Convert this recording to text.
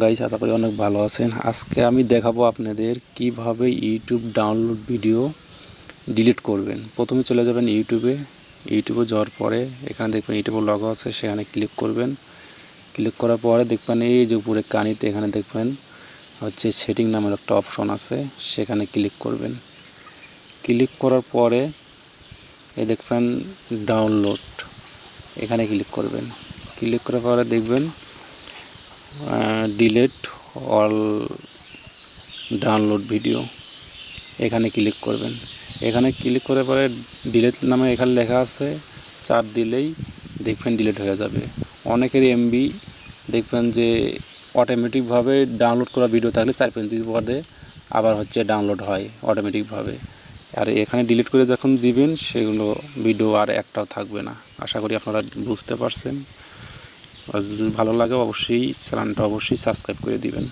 Guys আশা করি অনেক ভালো আছেন। আজকে আমি দেখাবো আপনাদের কীভাবে ইউটিউব ডাউনলোড ভিডিও ডিলিট করবেন। প্রথমে চলে যাবেন ইউটিউবে ইউটিউবে যাওয়ার পরে এখানে দেখবেন ইউটিউবে লগো আছে, সেখানে ক্লিক করবেন। ক্লিক করার পরে দেখবেন এই যে উপরে কানিতে এখানে দেখবেন হচ্ছে সেটিং নামের একটা অপশন আছে, সেখানে ক্লিক করবেন। ক্লিক করার পরে এই দেখবেন ডাউনলোড এখানে ক্লিক করবেন। ক্লিক করার পরে দেখবেন ডিলেট অল ডাউনলোড ভিডিও এখানে ক্লিক করবেন। এখানে ক্লিক করার পরে ডিলেট নামে এখানে লেখা আছে, চার দিলেই দেখবেন ডিলেট হয়ে যাবে। অনেকের এমবি দেখবেন যে অটোমেটিকভাবে ডাউনলোড করা ভিডিও থাকলে চার পঁয়ত্রিশ পরে আবার হচ্ছে ডাউনলোড হয় অটোমেটিকভাবে আর এখানে ডিলিট করে যখন দিবেন, সেগুলো ভিডিও আর একটাও থাকবে না। আশা করি আপনারা বুঝতে পারছেন। যদি ভালো লাগে অবশ্যই চ্যানেলটা অবশ্যই সাবস্ক্রাইব করে দিবেন।